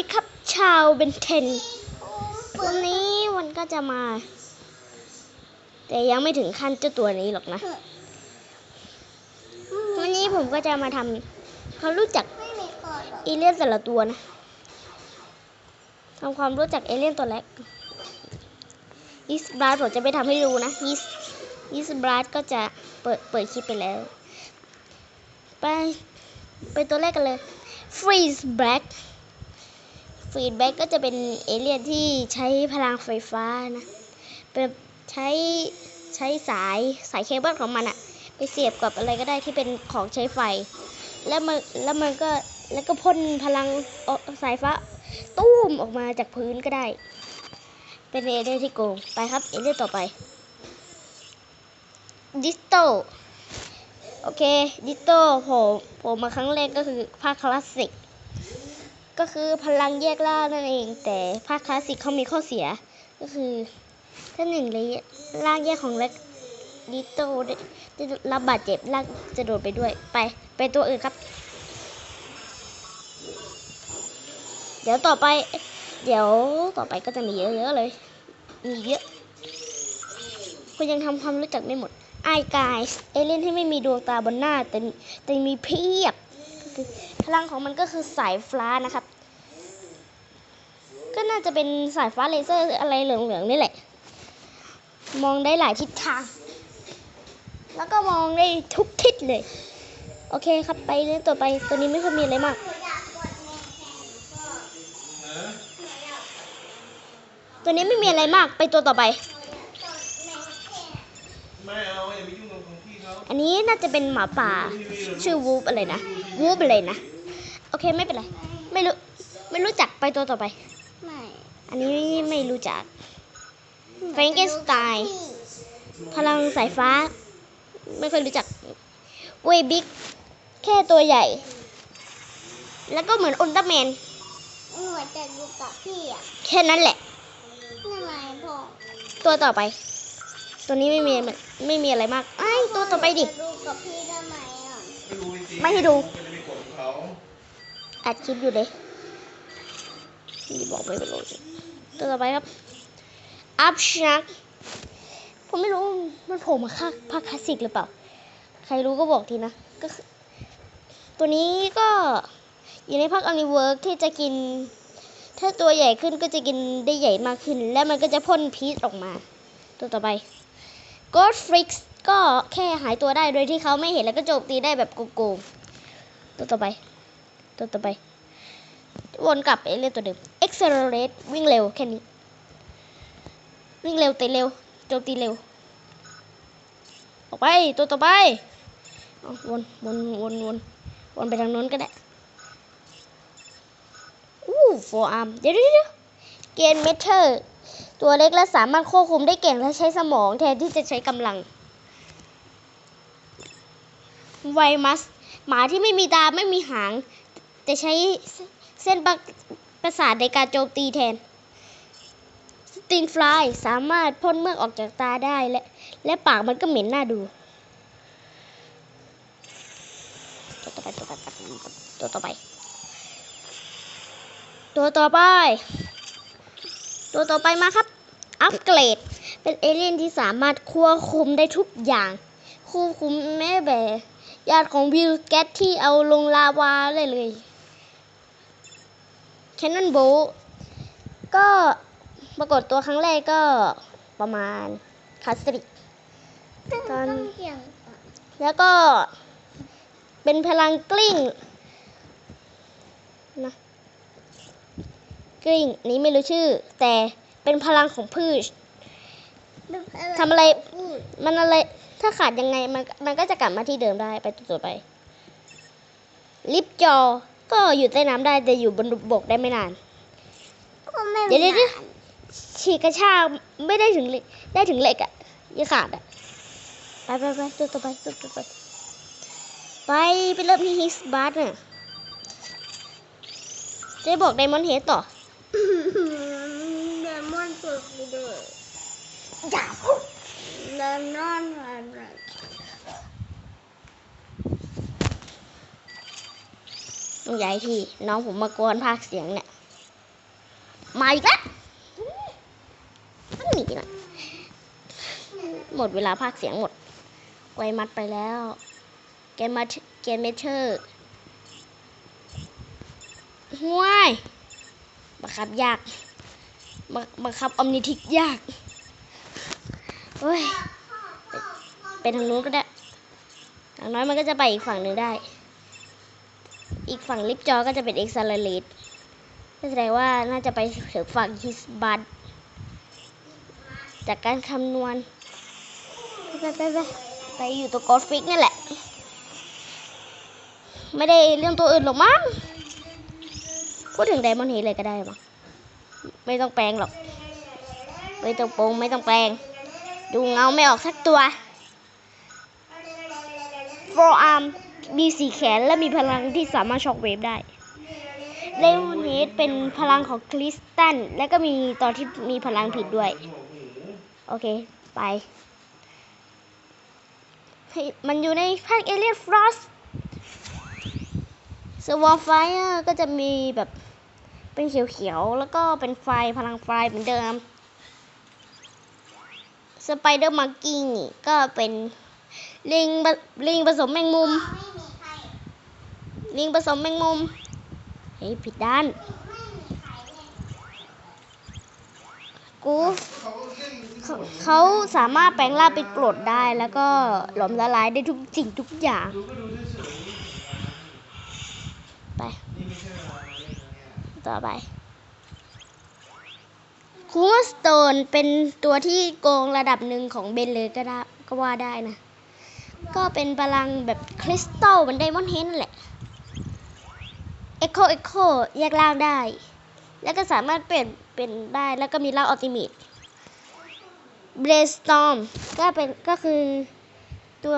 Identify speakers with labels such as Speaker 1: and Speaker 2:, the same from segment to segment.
Speaker 1: ดีครับ ชาวเบนเทนวันนี้วันก็จะมา แต่ยังไม่ถึงขั้นเจ้าตัวนี้หรอกนะ วันนี้ผมก็จะมาทำเขารู้จักเอเลี่ยนแต่ละตัวนะทำความรู้จักเอเลี่ยนตัวแรกยิสบราดผมจะไปทำให้ดูนะยิสยิสบราดก็จะเปิดเปิดคลิปไปแล้ว ไป ไปตัวแรกกันเลยฟรีสแบล็ก ฟรีสแบ็กก็จะเป็นเอเลี่ยนที่ใช้พลังไฟฟ้านะเป็นใช้ใช้สายสายเคเบิลของมันอะไปเสียบกับอะไรก็ได้ที่เป็นของใช้ไฟ แล้วมันแล้วมันก็แล้วก็พ่นพลังสายฟ้าตู้มออกมาจากพื้นก็ได้ เป็นเอเลี่ยนที่โกงไปครับเอเลี่ยนต่อไปดิสโตโอเค ดิสโตผมผมมาครั้งแรกก็คือภาคคลาสสิก ก็คือพลังแยกล่างนั่นเอง แต่ภาคคลาสสิกเขามีข้อเสีย ก็คือถ้าหนึ่งเลยร่างแยกของเล็กดิโตได้รับบาดเจ็บร่างจะโดดไปด้วย ไปไปตัวอื่นครับ เดี๋ยวต่อไป เดี๋ยวต่อไปก็จะมีเยอะๆเลย มีเยอะคุณยังทำความรู้จักไม่หมดไอ้กายเอเลี่ยนที่ไม่มีดวงตาบนหน้า แต่แต่มีเพียบ พลังของมันก็คือสายฟ้านะครับ ก็น่าจะเป็นสายฟ้าเลเซอร์อะไรเหลืองๆนี่แหละ มองได้หลายทิศทาง แล้วก็มองได้ทุกทิศเลย โอเคครับไปเรื่องต่อไปตัวนี้ไม่ค่อยมีอะไรมากตัวนี้ไม่มีอะไรมากไปตัวต่อไป
Speaker 2: อั
Speaker 1: นนี้น่าจะเป็นหมาป่า ชื่อวูฟอะไรนะ วูฟอะไรนะ โอเคไม่เป็นไร ไม่รู้ ไม่รู้จักไปตัวต่อไป อันนี้ไม่รู้จักแฟรงเกนสไตน์พลังสายฟ้า ไม่เคยรู้จักเวยบิ๊กแค่ตัวใหญ่ แล้วก็เหมือนอุลตร้าแมน
Speaker 3: หนูจะดูกับพี่อะ
Speaker 1: แค่นั้นแหละ
Speaker 3: ทำไมพ่อ
Speaker 1: ตัวต่อไป ตัวนี้ไม่มีไม่มีอะไรมากไอ้ยตัวต่อไปดิ
Speaker 3: จะดูกับพี่ได้ไหมอะ
Speaker 2: ไม่รู้จริงๆ
Speaker 1: ไม่ให้ดู
Speaker 2: จะไปกดเขา
Speaker 1: อัดคลิปอยู่เลย นี่บอกไม่เป็นไรตัวต่อไปครับอัพชักผมไม่รู้มันโผล่มาค่าภาคคลาสสิกหรือเปล่า ใครรู้ก็บอกทีนะก็ตัวนี้ก็อยู่ในภาคอนิเวิร์กที่จะกิน ถ้าตัวใหญ่ขึ้นก็จะกินได้ใหญ่มากขึ้น และมันก็จะพ่นพิษออกมา ตัวต่อไป g o d f r i x ก็แค่หายตัวได้โดยที่เขาไม่เห็นแล้วก็โจมตีได้แบบโกงๆตัวต่อไป ตัวต่อไป วนกลับไปเรื่อยตัวเดิม accelerate วิ่งเร็วแค่นี้ วิ่งเร็วเตะเร็วโจมตีเร็ว ออกไปตัวต่อไปวนวนวนวนวนไปทางโน้นก็ได้อู้โฟอาร์มเดี๋ยวเดี๋ยวเดี๋ยวเกนเมเทอร์ตัวเล็กและสามารถควบคุมได้เก่งและใช้สมองแทนที่จะใช้กำลังไวมัส หมาที่ไม่มีตาไม่มีหางจะใช้ เส้นประประสาทในการโจมตีแทนสติงฟลายสามารถพ่นเมือกออกจากตาได้และ และปากมันก็เหม็นน่าดูตัวต่อไปตัวต่อไปตัวต่อไปตัวต่อไป ตัวต่อไปมาครับ อัปเกรด เป็นเอเลี่ยนที่สามารถควบคุมได้ทุกอย่างควบคุมแม่แบบญาติของวิลแกตที่เอาลงลาวาเลยเลย แคนนอนโบก็ปรากฏตัวครั้งแรกก็ประมาณคลาสสิกตอน
Speaker 3: ต้องเกี่ยงก่อน
Speaker 1: แล้วก็เป็นพลังกลิ้งนะกลิ้งนี้ไม่รู้ชื่อ แต่เป็นพลังของพืชทำอะไร
Speaker 3: พูด
Speaker 1: มันอะไรถ้าขาดยังไงมันมันก็จะกลับมาที่เดิมได้ไปตัวต่อไป ลิฟต์จอ ก็อยู่ใต้น้ำได้แต่อยู่บนบกได้ไม่นาน
Speaker 3: ก็ไม่
Speaker 1: เดี๋ยวเดี๋ยวเดี๋ยว
Speaker 3: หวาน
Speaker 1: ฉีกกระชากไม่ได้ถึงเหล็กได้ถึงเหล็กอะยังขาดอะไปไปไปตัวต่อไปตัวต่อไปไปไปเริ่มที่ฮิสบัสน่ะเจะบอกไดมอนเฮดต่อ
Speaker 3: เดมอนตัวกูด้วย
Speaker 1: อย่า
Speaker 3: เดมอนอะไร
Speaker 1: ต้องย้ายที่น้องผมมากวนภาคเสียงเนี่ย มาอีกแล้วมันหนีนะหมดเวลาพากเสียงหมด ไวมัดไปแล้วแกนมาแกนเมเชอร์ห่วยบังคับยากบังคับออมนิทิกยากเฮ้ยไปไปทางนู้นก็ได้อย่างน้อยมันก็จะไปอีกฝั่งหนึ่งได้ อีกฝั่งลิฟต์จอก็จะเป็นเอ็กซ l ลเลตแสดงว่าน่าจะไปถึงฝั่งฮิสบัตจากการคำนวณไปไปไปไปอยู่ตัวกอดฟิกนั่แหละ ไม่ได้เรื่องตัวอื่นหรอกมั้งพูดถึงไดมอนด์เฮดเลยก็ได้มั้งไม่ต้องแปลงหรอก ไม่ต้องปรงไม่ต้องแปลง ดูเงาไม่ออกสักตัว forearm มีสีแขนและมีพลังที่สามารถช็อกเวฟได้เลมอนเฮดเป็นพลังของคริสตันและก็มีตอนที่มีพลังผิดด้วย โอเค ไป มันอยู่ในภาคเอเลียนฟรอสสวอร์ไฟก็จะมีแบบเป็นเขียวๆ แล้วก็เป็นไฟพลังไฟเหมือนเดิมสไปเดอร์มังกี้ก็เป็นลิงลิงผสมแมงมุม ลิงผสมแมงมุม เฮ้ย ผิดด้าน กูเขาสามารถแปลงร่างเป็นกรดได้แล้วก็หลอมละลายได้ทุกสิ่งทุกอย่าง ไป ต่อไปคูสโตนเป็นตัวที่โกงระดับหนึ่งของเบนเลยก็ได้ก็ว่าได้นะ ก็เป็นพลังแบบคริสตัลเหมือนไดมอนด์เฮนแหละ เอ็กโคเอ็กโคแยกร่างได้ แล้วก็สามารถเปลี่ยนเป็นได้ แล้วก็มีร่างอัลติเมทเบรสตอมก็เป็นก็คือตัว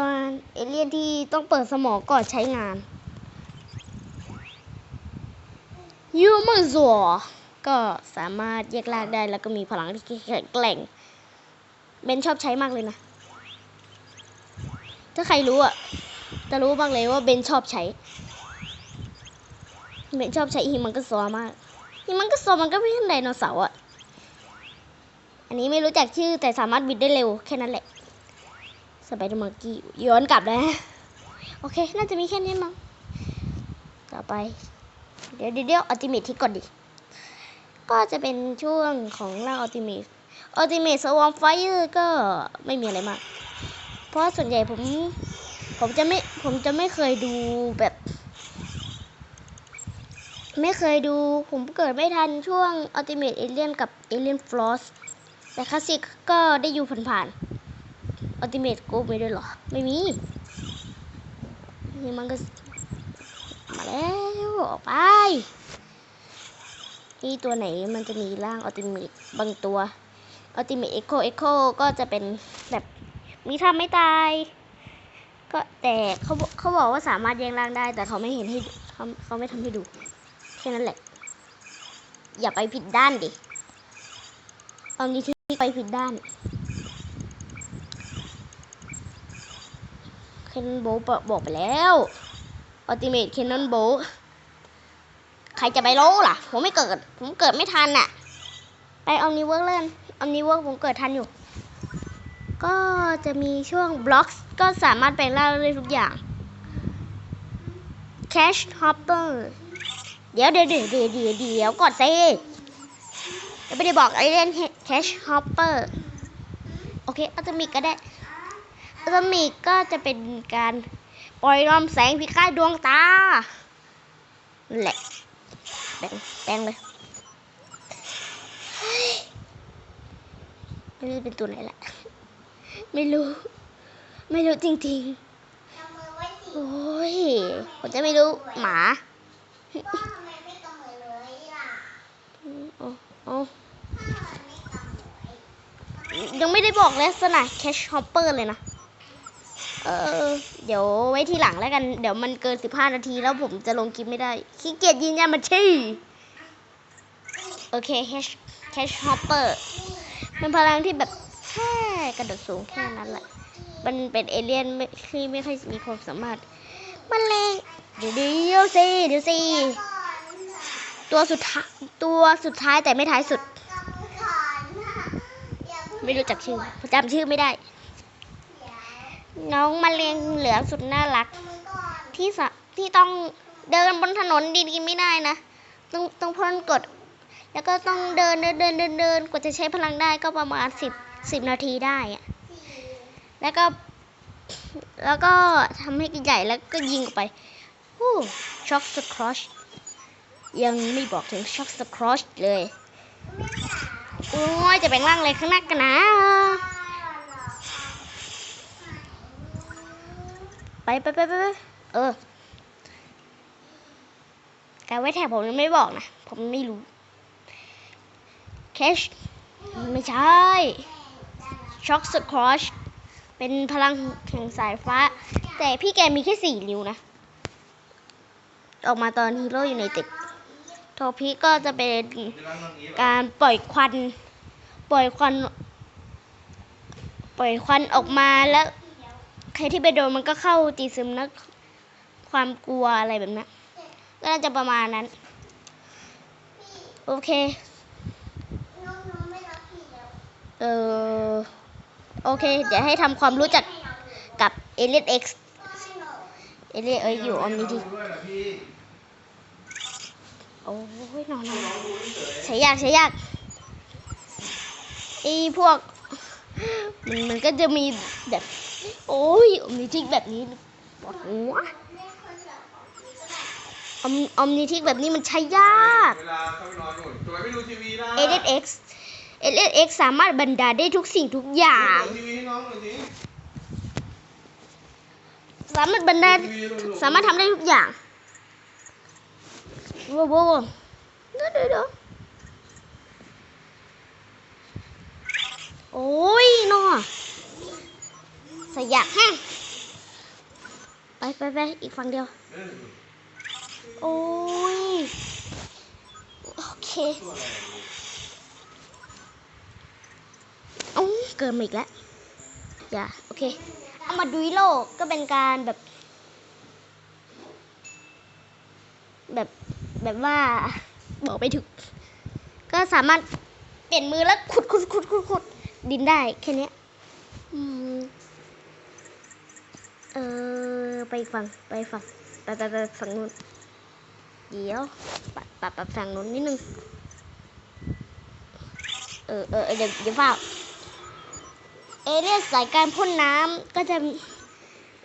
Speaker 1: เอเลี่ยนที่ต้องเปิดสมองก่อนใช้งานยูมซัวก็สามารถแยกร่างได้ แล้วก็มีพลังที่แข็งแกร่งเบนชอบใช้มากเลยนะ ถ้าใครรู้อะ จะรู้บ้างเลยว่าเบนชอบใช้ เบนชอบใช้ฮิมันก็ซอมากฮิมันก็ซอมันก็ไม่ใช่ไดโนเสาร์อะ อันนี้ไม่รู้จักชื่อแต่สามารถบินได้เร็วแค่นั้นแหละสไปเดอร์มังกี้ย้อนกลับนะ โอเค น่าจะมีแค่นี้มั้งต่อไป เดี๋ยวเดี๋ยวอัลติเมทที่ก่อนดิ ก็จะเป็นช่วงของร่างอัลติเมทอัลติเมทสวอมไฟเจอร์ก็ไม่มีอะไรมาก เพราะส่วนใหญ่ผม ผมจะไม่ ผมจะไม่เคยดูแบบ ไม่เคยดูผมเกิดไม่ทันช่วงอัลติเมทเอเลียนกับเอเลียนฟลอสแต่คลาสสิกก็ได้อยู่ผ่านๆอัลติเมทกูไม่ด้วยหรอ ไม่มี นี่มันก็ มาแล้ว ออกไป นี่ตัวไหนมันจะมีร่างอัลติเมทบางตัวอัลติเมทเอ็กโคเอ็กโคก็จะเป็นแบบมีทำไม่ตาย ก็แต่เขาเขาบอกว่าสามารถแยงร่างได้ แต่เขาไม่เห็นให้เขาเขาไม่ทำให้ดู แค่นั้นแหละ อย่าไปผิดด้านดิตอนนี้ที่ไปผิดด้านเคนโบบอกไปแล้วอัลติเมทเคนนอนโบใครจะไปรู้ล่ะ ผมไม่เกิด ผมเกิดไม่ทันน่ะ ไปออมนิเวิร์กเล่นออมนิเวิร์กผมเกิดทันอยู่ ก็จะมีช่วงบล็อกก็สามารถแปลงร่างได้ทุกอย่าง Cash Hopper เดี๋ยวเดี๋ยวเดี๋ยวเดี๋ยวเดี๋ยวก่อนสิไม่ได้บอกไรเล่น Cash Hopper โอเคอัตมิกก็ได้อัตมิกก็จะเป็นการปล่อยลำแสงพิฆาตดวงตาแหละแปลงแปลงเลยไม่รู้เป็นตัวไหนแหละไม่รู้ ไม่รู้จริงๆ โอ้ยผมจะไม่รู้หมา เอาเอายังไม่ได้บอกลักษณะแคชฮอปเปอร์เลยนะ เออ เดี๋ยวไว้ทีหลังแล้วกัน เดี๋ยวมันเกินสิบห้านาทีแล้วผมจะลงคลิปไม่ได้ ขี้เกียจยืนยันมาชี่โอเคแคชแคชฮอปเปอร์เป็นพลังที่แบบแค่กระโดดสูงแค่นั้นแหละ มันเป็นเอเลี่ยนที่ไม่ค่อยมีความสามารถ มันแรงเดี๋ยวดี ยวสิเดี๋ยวสิตัวสุดท้ายตัวสุดท้ายแต่ไม่ท้ายสุด ไม่รู้จักชื่อจำชื่อไม่ได้ น้องมะเร็งเหลืองสุดน่ารัก ที่สที่ต้องเดินบนถนนดีๆไม่ได้นะ ต้องต้องพ่นกด แล้วก็ต้องเดินเดินเดินเดินเดินกว่าจะใช้พลังได้ก็ประมาณสิบสิบนาทีได้อะแล้วก็ แล้วก็ทำให้ใหญ่แล้วก็ยิงออกไป ช็อกสครอชยังไม่บอกถึงช็อกสครอชเลย โอ้ย จะแปลงร่างอะไรข้างหน้ากันนะไปไปไปไปไปเออการไว้แถบผมยังไม่บอกนะ ผมไม่รู้แคชไม่ใช่ช็อกสครอชเป็นพลังแห่งสายฟ้า แต่พี่แกมีแค่สี่นิ้วนะ ออกมาตอนฮีโร่อยู่ในตึกโทพีก็จะเป็นการปล่อยควัน ปล่อยควัน ปล่อยควันออกมาแล้ว ใครที่ไปโดนมันก็เข้าจีซึมนักความกลัวอะไรแบบนั้นก็น่าจะประมาณนั้น โอเคเออโอเค เดี๋ยวให้ทำความรู้จักกับเอ เอเลียนเอ้ยอยู่ออมนิที
Speaker 2: ด้วยเหรอพี่
Speaker 1: โอ้ยนอนนอนใช้ยากใช้ยากไอ้พวก มันมันก็จะมีแบบ โอ้ยออมนิทิกแบบนี้ปวดหัวออมออมนิทิกแบบนี้มันใช้ยาก
Speaker 2: เวลาเข้าไปนอนนู่นทำไมไม่ดูทีวีล่
Speaker 1: เอ็กซ์เอเลียนเอ็กซ์สามารถบรรดาลได้ทุกสิ่งทุกอย่าง
Speaker 2: เปิดทีวีให้น้องหน่อย สิ
Speaker 1: สามารถบรรดาล
Speaker 2: ทีวีลูกๆ
Speaker 1: สามารถทำได้ทุกอย่างโว้โว้เดี๋ยวเดี๋ยวเดี๋ยวโอ้ยนอสยากแห้งไปไปไปอีกฝั่งเดียว
Speaker 2: เออ
Speaker 1: โอ้ย โอเคเอ้าเกินมาอีกแล้ว อย่า โอเค เอามาดูโลกก็เป็นการแบบ แบบแบบว่า บอกไปถึง ก็สามารถเปลี่ยนมือแล้วขุดขุดขุดขุดขุดดินได้แค่นี้เออไปอีกฝั่งไปฝั่งไปไปไปฝั่งนู้นเดี๋ยวปัดปัดปัดฝั่งนู้นนิดนึงเออเออเดี๋ยวเดี๋ยวเฝ้า เอเลียนสายการพ่นน้ำก็จะ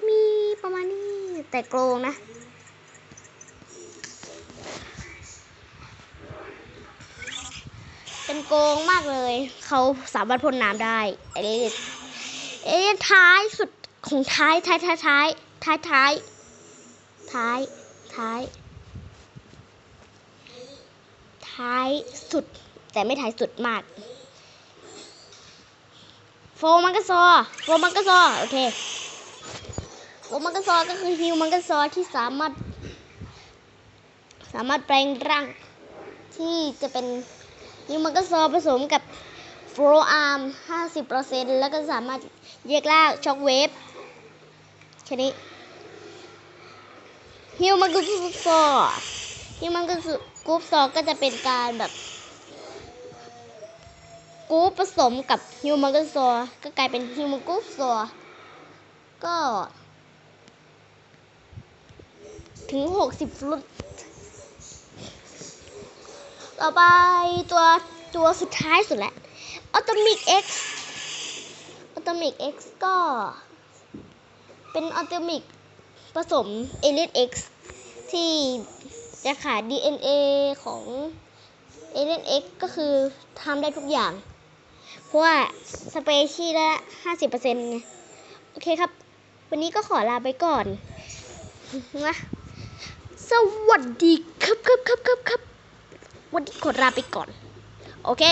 Speaker 1: มีประมาณนี้แต่โกรงนะ เป็นโกงมากเลย เขาสามารถพ่นน้ำได้เอเลียนเอเลียนท้ายสุดของท้ายท้ายท้ายท้ายท้ายท้ายท้ายท้ายท้ายสุดแต่ไม่ท้ายสุดมาก โฟมังกรซอโฟมังกรซอโอเคโฟมังกรซอก็คือฮิวมังกรซอที่สามารถ สามารถแปลงร่างที่จะเป็นฮิวมังกรซอผสมกับโฟร์อาร์ม50%แล้วก็สามารถแยกล่างช็อคเวฟแค่นี้ฮิวมังกรซอที่มันก็กรุ๊ปซอก็จะเป็นการแบบ กรุ๊ปผสมกับฮิวแมนกซอก็กลายเป็นฮิวแมนกรุ๊ปซก็ ถึงหกสิบฟลุตต่อไปตัวตัวสุดท้ายสุดแหละอ t ตมิก X อ t ตมิก X ก็ เป็นอ t ตมิกผสมเอลิ e X ที่จะขาด DNA ของ Alien X ก็คือทำได้ทุกอย่าง ราะว่าสเปชีละ50%ไง โอเคครับ วันนี้ก็ขอลาไปก่อนนะสวัสดีครับครับครับครับครับวันนี้ขอลาไปก่อน โอเค